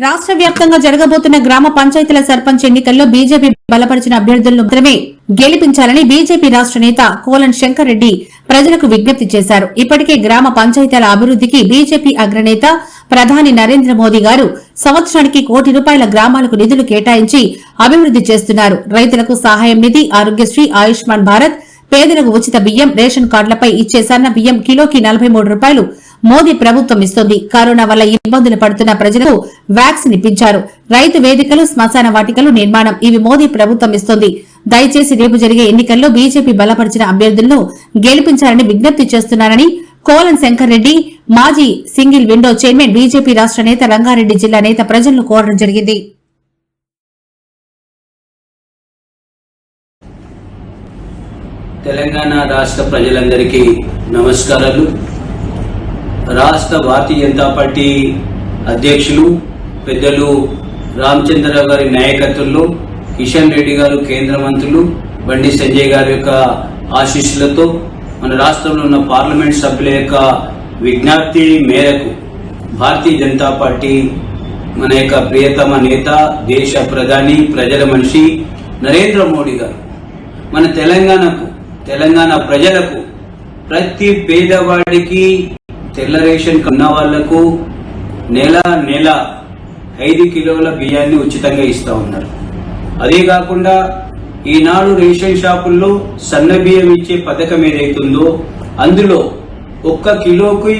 రాష్ట్ర వ్యాప్తంగా జరగబోతున్న గ్రామ పంచాయతీల సర్పంచ్ ఎన్నికల్లో బీజేపీ బలపరిచిన అభ్యర్థులను మాత్రమే గెలిపించాలని బీజేపీ రాష్ట్ర నేత కోలన్ శంకర్ రెడ్డి ప్రజలకు విజ్ఞప్తి చేశారు. ఇప్పటికే గ్రామ పంచాయతీల అభివృద్ధికి బీజేపీ అగ్రనేత ప్రధాని నరేంద్ర మోదీ గారు సంవత్సరానికి కోటి రూపాయల గ్రామాలకు నిధులు కేటాయించి అభివృద్ది చేస్తున్నారు. రైతులకు సహాయం నిధి ఆరోగ్యశ్రీ ఆయుష్మాన్ భారత్ పేదలకు ఉచిత బియ్యం రేషన్ కార్డులపై ఇచ్చే సన్న బియ్యం కిలోకి నలభై మూడు రూపాయలు మోదీ ప్రభుత్వం ఇస్తోంది. కరోనా వల్ల ఇబ్బందులు పడుతున్న ప్రజలకు వ్యాక్సిన్ ఇప్పించారు. రైతు వేదికలు శ్మశాన వాటికలు నిర్మాణం ఇవి మోదీ ప్రభుత్వం ఇస్తోంది. దయచేసి రేపు జరిగే ఎన్నికల్లో బీజేపీ బలపరిచిన అభ్యర్థులను గెలిపించాలని విజ్ఞప్తి చేస్తున్నారని కోలన్ శంకర్ రెడ్డి మాజీ సింగిల్ విండో చైర్మన్ బీజేపీ రాష్ట్ర నేత రంగారెడ్డి జిల్లా నేత ప్రజలను కోరడం జరిగింది. తెలంగాణ రాష్ట్ర ప్రజలందరికీ నమస్కారాలు. రాష్ట్ర భారతీయ జనతా పార్టీ అధ్యక్షులు పెద్దలు రామచంద్రరావు గారి నాయకత్వంలో కిషన్ రెడ్డి గారు కేంద్ర మంత్రులు బండి సంజయ్ గారి యొక్క ఆశీస్సులతో మన రాష్ట్రంలో ఉన్న పార్లమెంట్ సభ్యుల యొక్క విజ్ఞప్తి మేరకు భారతీయ జనతా పార్టీ మన యొక్క ప్రియతమ నేత దేశ ప్రధాని ప్రజల మనిషి నరేంద్ర మోడీ గారు. మన తెలంగాణకు తెలంగాణ ప్రజలకు ప్రతి పేదవాడికి తెల్ల రేషన్ కన్న వాళ్ళకు నెల నెల ఐదు కిలోల బియ్యాన్ని ఉచితంగా ఇస్తా ఉన్నారు. అదే కాకుండా ఈనాడు రేషన్ షాపుల్లో సన్న బియ్యం ఇచ్చే పథకం ఏదైతుందో అందులో ఒక్క కిలోకి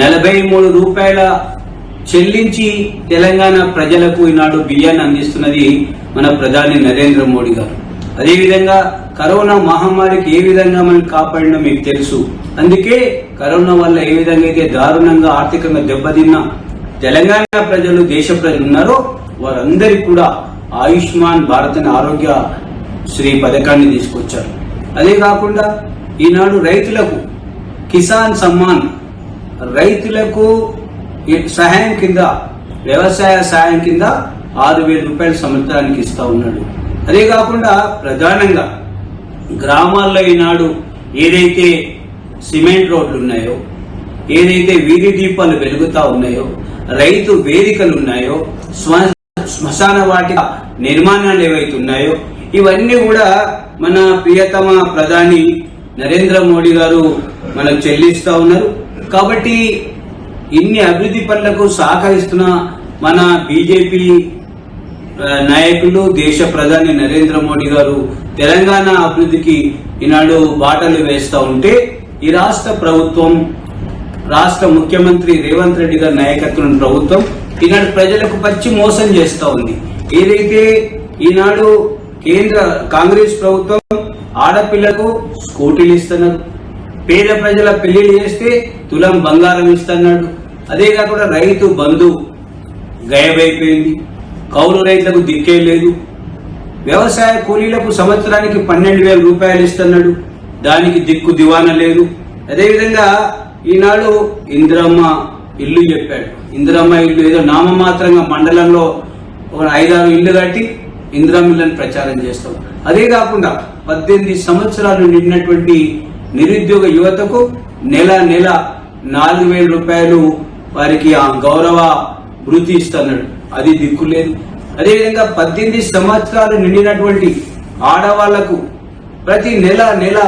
నలభై మూడు రూపాయల చెల్లించి తెలంగాణ ప్రజలకు ఈనాడు బియ్యాన్ని అందిస్తున్నది మన ప్రధాని నరేంద్ర మోడీ గారు. అదేవిధంగా కరోనా మహమ్మారికి ఏ విధంగా మనం కాపాడినో మీకు తెలుసు. అందుకే కరోనా వల్ల ఏ విధంగా అయితే దారుణంగా ఆర్థికంగా దెబ్బతిన్న తెలంగాణ ప్రజలు దేశ ప్రజలు ఉన్నారో వారందరికీ కూడా ఆయుష్మాన్ భారత్ అనే ఆరోగ్య శ్రీ పథకాన్ని తీసుకొచ్చారు. అదే కాకుండా ఈనాడు రైతులకు కిసాన్ సమ్మాన్ రైతులకు సహాయం కింద వ్యవసాయ సహాయం కింద ఆరు వేల రూపాయల సంవత్సరానికి ఇస్తా ఉన్నాడు. అదే కాకుండా ప్రధానంగా గ్రామాల్లో ఈనాడు ఏదైతే సిమెంట్ రోడ్లు ఉన్నాయో ఏదైతే వీధి దీపాలు వెలుగుతా ఉన్నాయో రైతు వేదికలు ఉన్నాయో శ్మ- శ్మశాన వాటి నిర్మాణాలు ఏవైతే ఉన్నాయో ఇవన్నీ కూడా మన ప్రియతమ ప్రధాని నరేంద్ర మోడీ గారు మనకు చెల్లిస్తూ ఉన్నారు. కాబట్టి ఇన్ని అభివృద్ధి పనులకు సహకరిస్తున్న మన బీజేపీ నాయకులు దేశ ప్రధాని నరేంద్ర మోడీ గారు తెలంగాణ అభివృద్ధికి ఈనాడు బాటలు వేస్తూ ఉంటే ఈ రాష్ట్ర ప్రభుత్వం రాష్ట్ర ముఖ్యమంత్రి రేవంత్ రెడ్డి గారి నాయకత్వం ప్రభుత్వం ఈనాడు ప్రజలకు పచ్చి మోసం చేస్తూ ఉంది. ఏదైతే ఈనాడు కేంద్ర కాంగ్రెస్ ప్రభుత్వం ఆడపిల్లకు స్కూటీలు ఇస్తున్నారు పేద ప్రజల పెళ్ళిళ్ళు చేస్తే తులం బంగారం ఇస్తున్నాడు అదే కాకుండా రైతు బంధు గాయబైపోయింది కౌలు రైతులకు దిక్కే లేదు. వ్యవసాయ కూలీలకు సంవత్సరానికి పన్నెండు వేల రూపాయలు ఇస్తున్నాడు. దానికి దిక్కు దివాన లేదు. అదేవిధంగా ఈనాడు ఇందిరమ్మ ఇల్లు చెప్పాడు. ఇందిరమ్మ ఇల్లు ఏదో నామమాత్రంగా మండలంలో ఒక ఐదారు ఇల్లు కట్టి ఇందిరమ్మ ఇల్లని ప్రచారం చేస్తాం అదే కాకుండా పద్దెనిమిది సంవత్సరాలు నిండినటువంటి నిరుద్యోగ యువతకు నెల నెల నాలుగు వేల రూపాయలు వారికి ఆ గౌరవ వృత్తి ఇస్తున్నాడు. అది దిక్కు లేదు అదేవిధంగా పద్దెనిమిది సంవత్సరాలు నిండినటువంటి ఆడవాళ్ళకు ప్రతి నెల నెల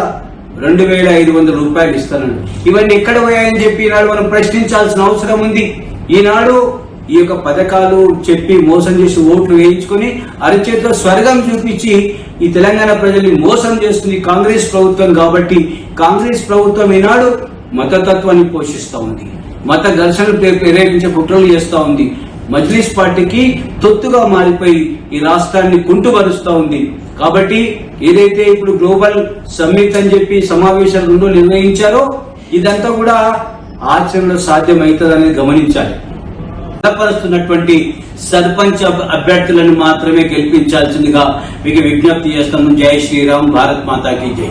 రెండు వేల ఐదు వందల రూపాయలు ఇస్తానండి ఇవన్నీ ఎక్కడ పోయాయని చెప్పి ఈనాడు మనం ప్రశ్నించాల్సిన అవసరం ఉంది. ఈనాడు ఈ యొక్క పథకాలు చెప్పి మోసం చేసి ఓట్లు వేయించుకొని అరచేతిలో స్వర్గం చూపించి ఈ తెలంగాణ ప్రజల్ని మోసం చేస్తుంది కాంగ్రెస్ ప్రభుత్వం కాబట్టి కాంగ్రెస్ ప్రభుత్వం ఈనాడు మతతత్వాన్ని పోషిస్తూ ఉంది. మత ఘర్షణ ప్రేరేపించే కుట్రలు చేస్తా ఉంది. మజ్లిస్ పార్టీకి తొత్తుగా మారిపోయి ఈ రాష్ట్రాన్ని కుంటుపరుస్తా ఉంది. కాబట్టి ఏదైతే ఇప్పుడు గ్లోబల్ సమ్మిట్ అని చెప్పి సమావేశాలు రెండో నిర్వహించారో ఇదంతా కూడా ఆచరణలో సాధ్యమవుతుందని గమనించాలి. బలపరుస్తున్నటువంటి సర్పంచ్ అభ్యర్థులను మాత్రమే గెలిపించాల్సిందిగా మీకు విజ్ఞప్తి చేస్తాము. జై శ్రీరామ్ భారత్ మాతాకి జై.